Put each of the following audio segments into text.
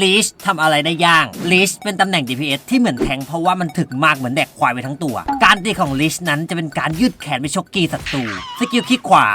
ลีชทำอะไรได้ย่างลีชเป็นตำแหน่ง DPS ที่เหมือนแทงเพราะว่ามันถึกมากเหมือนแดกควายไปทั้งตัว การตีของลีชนั้นจะเป็นการยืดแขนไปชกกีศัตรูสกิลคลิกขวา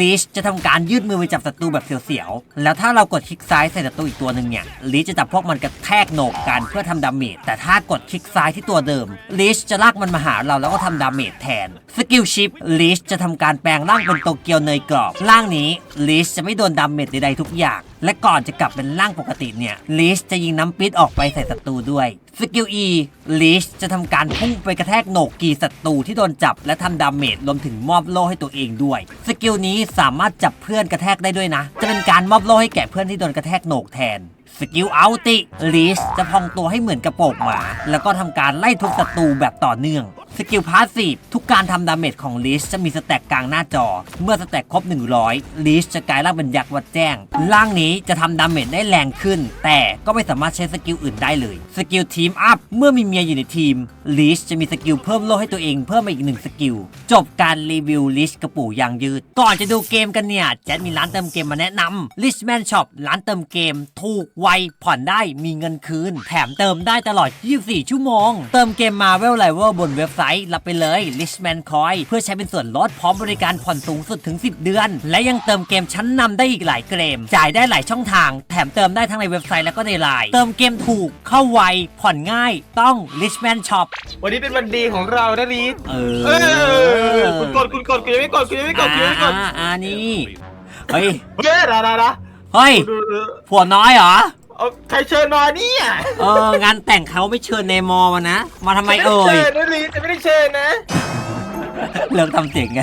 ลีชจะทำการยืดมือไปจับศัตรูแบบเสียวๆ แล้วถ้าเรากดคลิกซ้ายใส่ศัตรูอีกตัวหนึ่งเนี่ยลีชจะจับพวกมันกระแทกโหนกกันเพื่อทำดาเมจ แต่ถ้ากดคลิกซ้ายที่ตัวเดิมลีชจะลากมันมาหาเราแล้วก็ทำดาเมจแทน สกิลชิปลีชจะทำการแปลงร่างเป็นโตเกียวเนยกรอบ ร่างนี้ลีชจะไม่โดนดาเมจใดๆทุกอย่างและก่อนจะกลับเป็นร่างปกติเนี่ยลีชจะยิงน้ำปิดออกไปใส่ศัตรูด้วยสกิล E ลีชจะทำการพุ่งไปกระแทกโหนกกีศัตรูที่โดนจับและทำดาเมจรวมถึงมอบโล่ให้ตัวเองด้วย สกิลนี้สามารถจับเพื่อนกระแทกได้ด้วยนะ จะเป็นการมอบโล่ให้แก่เพื่อนที่โดนกระแทกโหนกแทนสกิลอัลติลีชจะพองตัวให้เหมือนกระโปรงหมา แล้วก็ทำการไล่ทุบศัตรูแบบต่อเนื่อง สกิลพาสซีฟทุกการทำดาเมจของลีชจะมีสแต็กกลางหน้าจอ เมื่อสแต็กครบ 100ลีชจะกลายร่างเป็นยักษ์วัดแจ้ง ร่างนี้จะทำดาเมจได้แรงขึ้น แต่ก็ไม่สามารถใช้สกิลอื่นได้เลย สกิลทีมอัพ เมื่อมีเมียอยู่ในทีมลีชจะมีสกิลเพิ่มโล่ให้ตัวเองเพิ่มมาอีกหนึ่งสกิล จบการรีวิวลิชกระปู่ยางยืด ก่อนจะดูเกมกันเนี่ยแจ็ดมีร้านเติมเกมมาแนะนำ Richman Shop ร้านเติมเกม ถูกไวผ่อนได้มีเงินคืน แถมเติมได้ตลอด 24 ชั่วโมง เติมเกมมาเวลไลเวอร์บนเว็บไซต์รับไปเลย Richman Coin เพื่อใช้เป็นส่วนลดพร้อมบริการผ่อนสูงสุดถึง 10 เดือน และยังเติมเกมชั้นนำได้อีกหลายเกม จ่ายได้หลายช่องทาง แถมเติมได้ทั้งในเว็บไซต์แล้วก็ในไลน์เติมเกมถูกเข้าไวผ่อนง่ายต้อง Richman Shop วันนี้เป็นวันดีของเรานะลีดเอเอออคุณกดคุณกดคุณยังไม่กดคุณยังไม่กดคุณยังไม่กดอ่าอ่านี่เฮ้ยเฮ้ยดาดาดาเฮ้ยดูดูผัวน้อยเหรอ เอาใครเชิญมาเนี่ยเอองานแต่งเขาไม่เชิญเนมอมานะ มาทำไมเอ่ยเชิญนะลีดจะไม่ได้เชิญนะ เลิกทำเสียงไง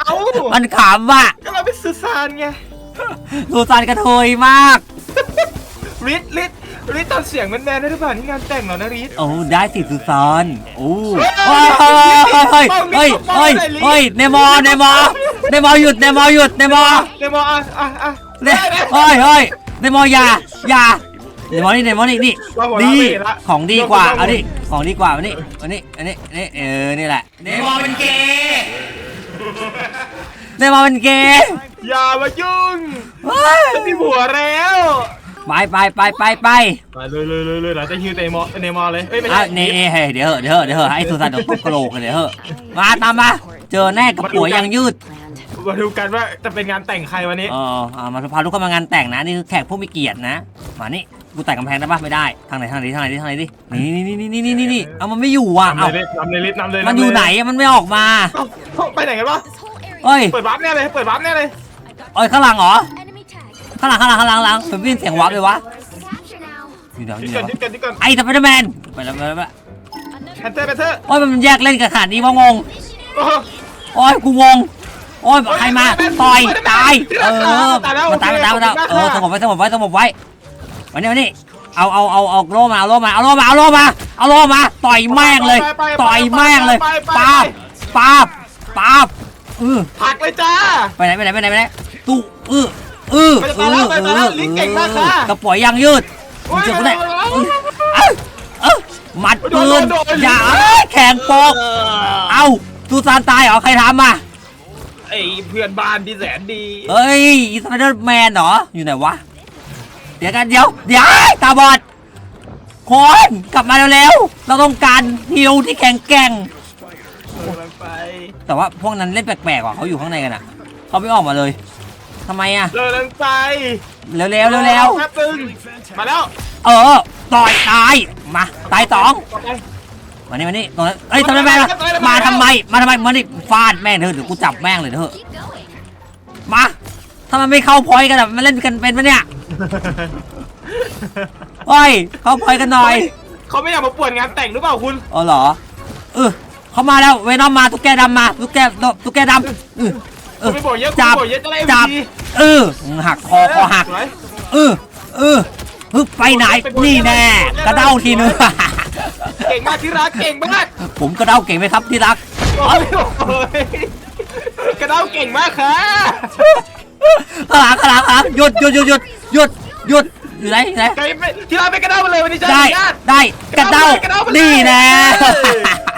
เอ้ามันขำว่ะก็เราเป็นซูซานไงดูซานกระเทยมากลีดลีดลีดทำเสียงแมนๆได้หรือเปล่านี่งานแต่งเหรอนะลีดโอ้ได้สิสุซานโอ้เฮ้ยเฮ้ยเฮ้ยเฮ้ยเฮ้ยเนมอเนมอเนมอหยุดเนมอหยุดเนมอเดโมอะอะอะ เนเฮ้ยเฮ้ย เนมออย่าอย่าเนมอนี่เนมอนี่นี่ดีของดีกว่าเอาดิของดีกว่ามานี่มานี่อันนี้นี่เออนี่แหละเนมอเป็นเกย์เนมอเป็นเกย์อย่ามายุ่งเฮ้ยฉันมีผัวแล้วไปไปไปไปไปไปเลยเลยเลยเลยเดี๋ยวจะฮิวเตโมเนโมเลยเอ้ยไม่อะใช่นี่นี่เฮ้ยเดี๋ยวเหอะเดี๋ยวเหอะเดี๋ยวเหอะให้สุสานเดี๋ยวตุ๊กกระโหลกเลยเดี๋ยวเหอะมาตามมาเจอแน่กับผัวยังยืด มาดูกันว่าจะเป็นงานแต่งใครวันนี้เอออ่ามาพาลูกเข้ามางานแต่งนะนี่คือแขกผู้มีเกียรตินะมานี่กูแต่งกำแพงได้ปะไม่ได้ทางไหนทางไหนทางไหนดิทางไหนดินี่นี่นี่นี่นี่นี่นี่เอามันไม่อยู่ว่ะนำเอาเลยนำเลยลิฟต์นำเลยมันอยู่ไหนอะมันไม่ออกมาเอ้าเอ้าไปไหนกันวะเอ้ยเปิดวาร์ปแน่เลย เปิดวาร์ปแน่เลย เอ้ยข้างหลังเหรอ Enemy tag. ข้างหลังข้างหลังข้างหลังข้างหลังผมได้ยินเสียงวับเลยวะ Capture now. อยู่เดี๋ยวอยึยู่ดเดี๋ก่ยอนวยึดก่อนยึดก่อนไอ้สไปเดอร์แมนไปแล้วไปแล้วไปแล้วแพนเตอร์แพนเตอร์โอ้ยมันแยกเล่นกันขนาดนี้วะงงโอ้โหโอ้ยกูงง โอ้ยใครมาต่อยตายเออตายแล้วมันตายมันตายมันตายโอเคเออสขอบงคุบณไว้มากสงบไว้สงบไว้วันนี้วันนี้เอาเอาเอาเอาโล่มาเอาโล่มาเอาโล่มาเอาโล่มาเอาโล่มาต่อยแม่งเลย ต่อยแม่งเลยป้าบป้าบป้าบเออผักเลยจ้าไปไหนไปไหนไปไหนไปไหนตู้เออเออไปแล้วไปแล้วไปแล้วลิ้นเก่งมากค่ะกระป๋อยยางยืดมึงเจอกูได้เออเออมัดปืนอย่าแข่งโปกเอาตูซานตายเหรอใครทำอะไอ้เพื่อนบ้านที่แสนดีเอ้ยอีสไปเดอร์แมนเหรอ อยู่ไหนวะ เดี๋ยวกันเดี๋ยวเดี๋ยวตาบอดคนกลับมาเร็วๆเราต้องการฮิวที่แข็งแกร่ง กำลังไปแต่ว่าพวกนั้นเล่นแปลกๆว่ะเขาอยู่ข้างในกันอะเขาไม่ออกมาเลยทำไมอะกำลังไปเร็วๆเร็วแป๊บนึงมาแล้วๆเออต่อยตายมาตายสองต่อไป มานี่มานี่ตรงนั้นเอ้ยทำไมแม่งล่ะมาทำไม มาทำไม มานี่ฟาดแม่งเถอะเดี๋ยวกูจับแม่งเลยเถอะ Keep going. มาทำไมไม่เข้าพอยต์กันอะมาเล่นกันเป็นปะเนี่ยเฮ้ย เข้าพอยต์กันหน่อย เขาไม่อยากมาป่วนงานแต่งหรือเปล่าคุณ อ๋อเหรอ เออเขามาแล้ว เวนอมมา ตุ๊กแกดำมา ตุ๊กแกตุ๊กแกดำเออเอคุณอไม่บอกเยอะคุณจับ บอกเยอะจะได้จับ ดีเออ หักคอ คอหัก สวย เออ เออฮึบไปไหน นี่แน่ กระเด้าทีนึง เก่งมากที่รักเก่งมากผมกระเด้าเก่งไหมครับที่รัก โอ้ยโอ้ยกระเด้าเก่งมากค่ะข้างหลังข้างหลังข้างหลังหยุดหยุดหยุดหยุดหยุดหยุดอยู่ไหนอยู่ไหนไก่ไม่ที่รักไปกระเด้ามาเลยวันนี้จะได้ญาติได้กระเด้ากระเด้ามาเลยนี่แน่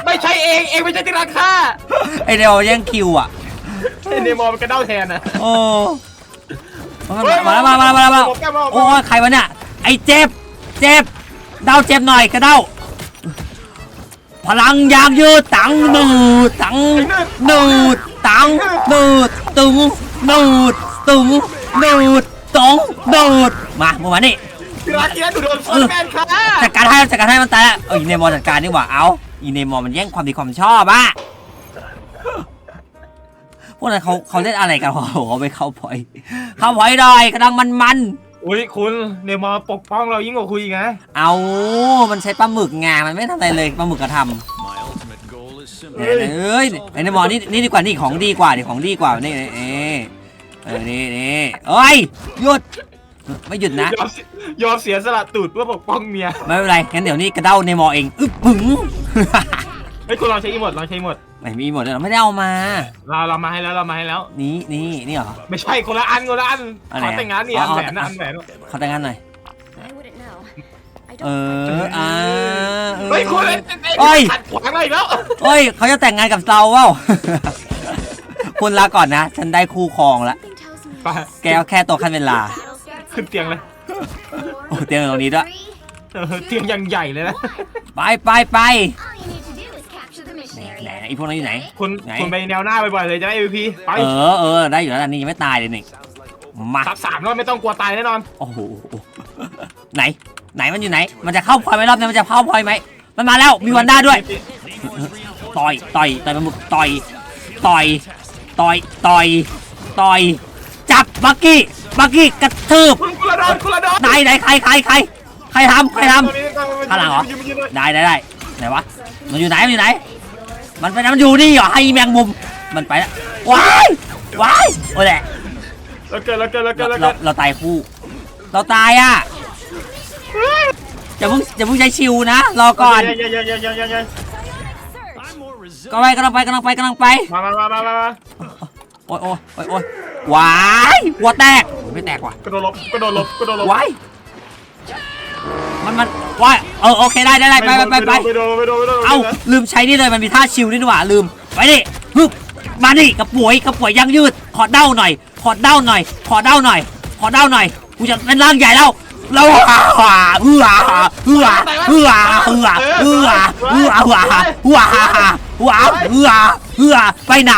ไม่ใช่เองเองไม่ใช่ที่รักค่ะไอเดียวแย่งคิวอะไอ้เนมอมันกระเด้าแทนนะโอ้มาแล้วมาแล้วมาแล้วมาแล้วมาแล้วโอ้ยใครวะเนี่ยไอ้เจ็บเจ็บเดาเจ็บหน่อยกระเดา พลังยางยืดตังนูดตังนูดตังนูดตึงนูดตึงนูดตงนูดมาเมื่อวานนี้ทีละทีละดูโดนซุปเปอร์แมนค่ะจัดการให้จัดการให้มันตายแล้วเอออีเนมอจัดการดีกว่าเอาอีเนมอมันแย่งความดีความชอบอะพวกนั้นเขาเขาเล่นอะไรกันโอ้โหเขาไปเข้าพอย เข้าพอยหน่อยกำลังมันมัน อุ้ยคุณเนมอร์ปกป้องเรายิ่งกว่าคุยอีกไงๆเอามันใช้ปลาหมึกไงมันไม่ทำอะไรเลยปลาหมึกกระท My ultimate goal is ำ simple. เนี่ยเอ้ยไอ้เนมอนี่นี่ดีกว่านี่ของดีกว่านี่ของดีกว่านี่นี่นี่เออนี่นี่เอ้ยหยุดไม่หยุดนะยอมยอมเสียสละตูดเพื่อปกป้องเมีย ไม่เป็นไรงั้นเดี๋ยวนี้กระเด้าเนมอเองอึ๊บปึ๋ง เฮ้ยคุณลองใช้อีโมดลองใช้อีโมดไม่มีหมดเลยเราไม่ได้เอามา เราเรามาให้แล้วเรามาให้แล้ว นี่นี่นี่เหรอ ไม่ใช่คนละอันคนละอันอันไหนขอแต่งงานนี่อ๋อัอนแหวนนะอันแหวนเขาแต่งงานหน่อย I wouldn't know. I เอ don't. ออ่าเฮ้ยคุณเลยเอ้ย ขัดขวางอะไรอีกแล้ว เฮ้ยเขาจะแต่งงานกับเราเปล่า คุณลาก่อนนะ ฉันได้คู่ครองแล้ว Something tells me ไป แกเอาแค่ตัวขั้นเวลา battle starts ขึ้นเตียงเลย โอ้เตียงอยู่ตรงนี้ด้วย three. เออเตียงยังใหญ่เลยนะไปไปไป All capture the mission ไหน area. ไอพวกนั้นอยู่ไหน คุณไหน คุณไปแนวหน้าบ่อยๆเลยจะได้ MVP ไปเออเออได้อยู่แล้วอันนี้ยังไม่ตายเลยนี่มาซับสามรอบไม่ต้องกลัวตายแน่นอน โอ้โหไหน ไหนมันอยู่ไหน มันจะเข้าพลอยไหมรอบนี้มันจะเข้าพลอยไหมมันมาแล้วมีวันด้าด้วย ต่อยต่อยต่อยปลาหมึกต่อยต่อยต่อยต่อยต่อยจับบักกี้บักกี้กระทืบคุณกุลาดอนกุลาดอนไหนไหนใครใครใครใครทำใครทำข้างหลังเหรอได้ได้ได้ไหนวะมันอยู่ไหนมันอยู่ไหน มันไปไหนมันอยู่นี่เหรอให้แมงมุม มันไปแล้วว้ายว้ายโอ้ยแหละแล้วเกิดแล้วเกิดแล้วเกิเราดแล้วเราเกิดเราตายคู่ เราตายอะอย่าเพิ่งอย่าเพิ่งใช้ชิวนะรอก่อนเย้เย้เย้เย้เย้เย้ I'm more resilient. ก็ไปกำลังไปกำลังไปกำลังไปมามามามามามาโอ้ยโอ้ยโอ้ยโอ้ยว้ายหัวแตกโอ้ยไม่แตกว่ะกระโดดหลบกระโดดหลบกระโดดหลบว้าย มันมันว้ายเออโอเคได้ได้ได้ไปไปไปไปไปโดนไปโดนไปโดนเอ้าลืมใช้นี่เลยมันมีท่าชิลนี่นี่หว่าลืมไปดิฮึบมาดิกระป่วยกระป่วยยังยืด ขอเด้าหน่อย ขอเด้าหน่อย ขอเด้าหน่อย ขอเด้าหน่อยกูจะเป็นร่างใหญ่แล้วเราอ่าเอือเอือเอือเอือเอือเอือเอือเอือเอือเอือเอือไปไหน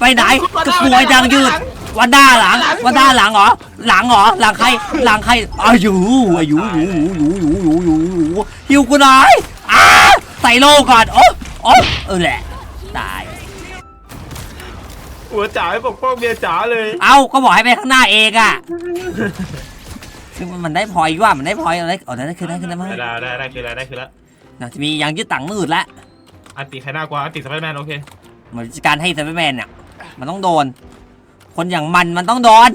ไปไหนกระป่วยยังยืด วันด้าหลังวันด้าหลังเหรอหลังเหรอหลังใครหลังใครอายุอายุอยู่อยู่อยู่อยู่อยู่อยู่หิวกูหน่อยอ้าใส่โลก่อนโอ้โอ้เออแหละตาย หัวจ๋าให้ปกป้องเมียจ๋าเลย เอ้าก็บอกให้ไปข้างหน้าเองอะซึ่งมันได้พอยว่ามันได้พอยอะไรอ๋อได้คือได้คือได้มั้งได้ได้ได้คือแล้วได้คือแล้วน่าจะมียังยึดตังมืดแล้วอันติใครน่ากว่าอันติสไปเดอร์แมนโอเค เหมือนการให้ซัมเปอร์แมนเนี่ยมันต้องโดน คนอย่างมันมันต้องโดน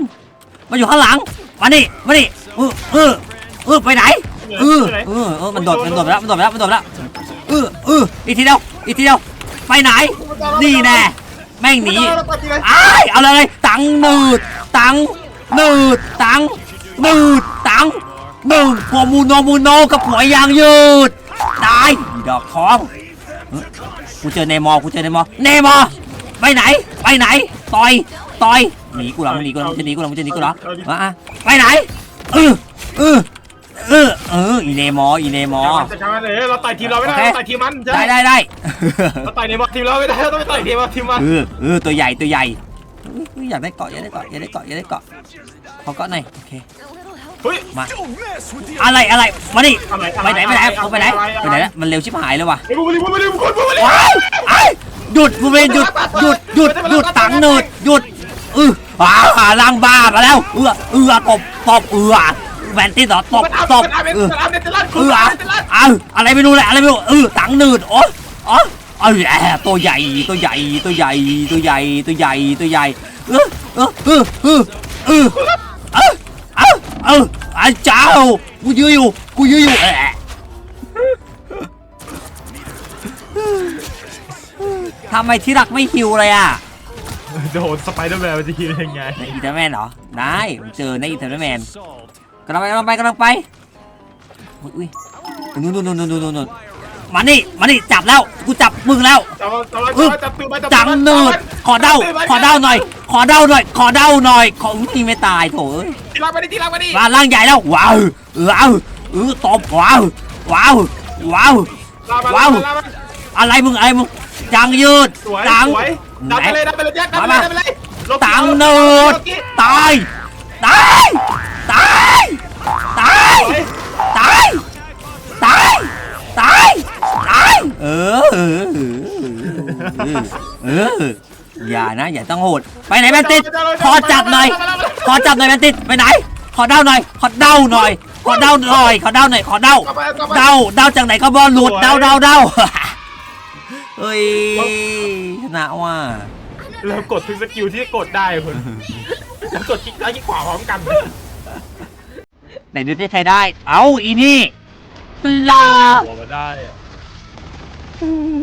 มาอยู่ข้างหลังมาดิมาดิเออเออเออไปไหนเออเออเออมันโดดมันโดดไปแล้วมันโดดไปแล้วมันโดดไปแล้วเออเอออีกทีเดียวอีกทีเดียวไปไหนนี่แน่แม่งหนีอ้ายเอาเลยตังนืดตังนืดตังนืดตังนืดพวกมูโนมูโนกับหัวยางยืดตายอีดอกทองเฮ้ยกูเจอเนมอร์กูเจอเนมอร์เนมอร์ไปไหน ไปไหน ต่อย ต่อยหนีกูเหรอมันหนีกูเหรอมันจะหนีกูเหรอมันจะหนีกูเหรอมาอะไปไหนเออเออเออเอออีเนมอร์อีเนมอร์จะทำอะไรเราต่อยทีมเราไม่ได้โอเคเราต่อยทีมมันใช่ได้ได้ได้เราต่อยในบอลทีมเราไม่ได้เราต้องไปต่อยทีมเราทีมมันเออเออตัวใหญ่ตัวใหญ่อุ๊ยอุ๊ยอยากได้เกาะอยากได้เกาะอยากได้เกาะอยากได้เกาะขอเกาะหน่อยโอเค A little help. เฮ้ยมา Don't mess with the อะไรอะไรมาดิอะไรไปไหนไปไหนอะไรเอาไปไหนอะไรไปไหนแล้วมันเร็วชิบหายเลยว่ะไอ้บุบลิบุบลิบุบลิบุบลิว้ายไอ้ายหยุดบูเรนหยุดหยุดหยุดหยุดตังหนุดหยุด เออว้าล่างบ้ามาแล้ว เออเออตบตบเออแวนตี้ต่อตบตบเออเนเตอร์แลนด์เออเอาอะไรไม่รู้แหละอะไรไม่รู้เออตังหนืดโอ้โอ้เออแอบตัวใหญ่ตัวใหญ่ตัวใหญ่ตัวใหญ่ตัวใหญ่ตัวใหญ่เออเออเออเออเออเออเออเออไอ้เจ้ากูยืนอยู่กูยืนอยู่แอะทำไมที่รักไม่ฮิวเลยอะ โดนสไปเดอร์แมนมันจะคิดยังไงในอินเตอร์แมนเหรอ ได้ผมเจอในอินเตอร์แมน solved. กำลังไปกำลังไปกำลังไปอุ๊ยอุ้ยนู่นนู่นนู่นนู่นนู่นนู่นมานี่มานี่จับแล้ว กูจับมึงแล้วจับจับจับปืนมาจับจังเนิดขอเด้า ขอเด้าหน่อย ขอเด้าหน่อย ขอเด้าหน่อยของนี่ไม่ตายโถเอ้ยทีละมาดิทีละมาดิมาร่างใหญ่แล้ว ว้าวว้าวเออตบว้าว ว้าว ว้าวลามาว้าวลามาอะไรมึงอะไรมึงจังยืดสวยจังสวย ดันไปเลยดันไปเลยแจ็คดันไปเลยดันไปเลยโลกิตังโลกิโนดโลกิตาย ตาย ตาย ตายสวยตาย ตาย ตาย ตาย เออ เออ เออ อย่านะ อย่าต้องโหด ไปไหนแมนติด ขอจับหน่อย ขอจับหน่อยแมนติด ไปไหน ขอเด้าหน่อย ขอเด้าหน่อย ขอเด้าหน่อย ขอเด้าหน่อย ขอเด้ากลับไปกลับไปเด้า เด้าจากไหนก็บอลหลุดสวยเด้าเด้าเด้าเฮ้ยช นะว่ะแล้วกดทุกสกิลที่กดได้คุณแล้วกดคลิกซ้ายคลิกขวาพร้อมกัน ไหนดูที่ใครได้ เอาอีนี่ลาหัวมาได้อะอืม